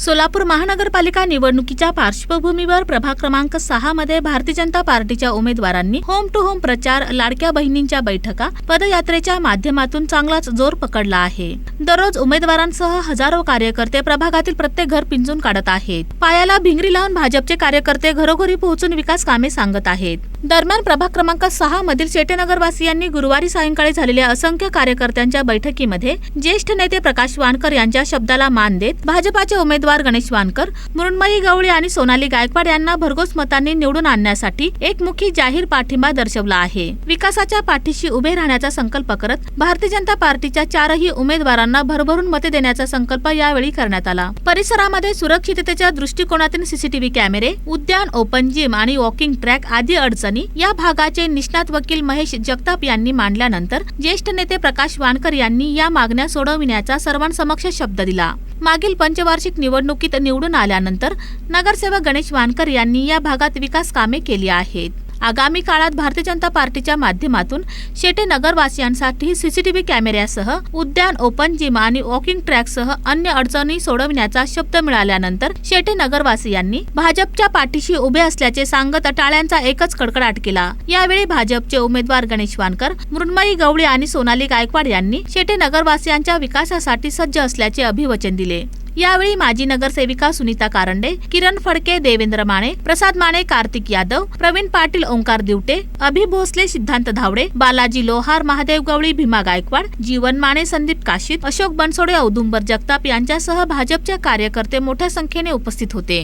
सोलापूर महानगरपालिका निवडणुकीच्या पार्श्वभूमीवर प्रभाग क्रमांक सहा मध्ये भारतीय जनता पार्टीच्या उमेदवारांनी होम टू होम प्रचार लाडक्या बहिणींच्या बैठका पदयात्रेच्या माध्यमातून चांगलाच जोर पकडला आहे. दररोज उमेदवारांसह हजारो कार्यकर्ते प्रभागातील प्रत्येक घर पिंजून काढत आहेत. पायाला भिंगरी लावून भाजपचे कार्यकर्ते घरोघरी पोहोचून विकास कामे सांगत आहेत. दरम्यान प्रभाग क्रमांक सहा मधील शेटेनगरवासियांनी गुरुवारी सायंकाळी झालेल्या असंख्य कार्यकर्त्यांच्या बैठकीमध्ये ज्येष्ठ नेते प्रकाश वानकर यांच्या शब्दाला मान देत भाजपाचे उमेदवार गणेश वानकर मृण्मयी गवळी आणि सोनाली गायकवाड यांना भरघोस मतांनी निवडून आणण्यासाठी एकमुखी जाहीर पाठिंबा दर्शवला आहे. विकासाच्या पाठीशी उभे राहण्याचा संकल्प करत भारतीय जनता पार्टीच्या चारही उमेदवारांना भरभरून मते देण्याचा संकल्प यावेळी करण्यात आला. परिसरामध्ये सुरक्षिततेच्या दृष्टिकोनातून सीसीटीव्ही कॅमेरे उद्यान ओपन जिम आणि वॉकिंग ट्रॅक आदी अडचणी या भागाचे निष्णात वकील महेश जगताप यांनी मांडल्यानंतर ज्येष्ठ नेते प्रकाश वानकर यांनी या मागण्या सोडविण्याचा सर्वांसमक्ष शब्द दिला. मागील पंचवार्षिक निवडणुकीत निवडून आल्यानंतर नगरसेवक गणेश वानकर यांनी या भागात विकास कामे केली आहेत. आगामी काळात भारतीय जनता पार्टीच्या माध्यमातून शेटे नगरवासियांसाठी सीसीटीव्ही कॅमेऱ्यासह उद्यान ओपन जिम आणि वॉकिंग ट्रॅकसह अन्य अडचणी सोडविण्याचा शब्द मिळाल्यानंतर शेटे नगरवासियांनी भाजपच्या पाठीशी उभे असल्याचे सांगत टाळ्यांचा एकच कडकडाट केला. यावेळी भाजपचे उमेदवार गणेश वानकर मृण्मयी गवळी आणि सोनाली गायकवाड यांनी शेटे नगरवासियांच्या विकासासाठी सज्ज असल्याचे अभिवचन दिले. यावेळी माजी नगरसेविका सुनीता कारंडे किरण फडके देवेंद्र माने प्रसाद माने कार्तिक यादव प्रवीण पाटील ओंकार दिवटे अभि भोसले सिद्धांत धावडे बालाजी लोहार महादेव गवळी भीमा गायकवाड जीवन माने संदीप काशीत अशोक बनसोडे औदुंबर जगताप यांच्यासह भाजपचे कार्यकर्ते मोठ्या संख्येने उपस्थित होते.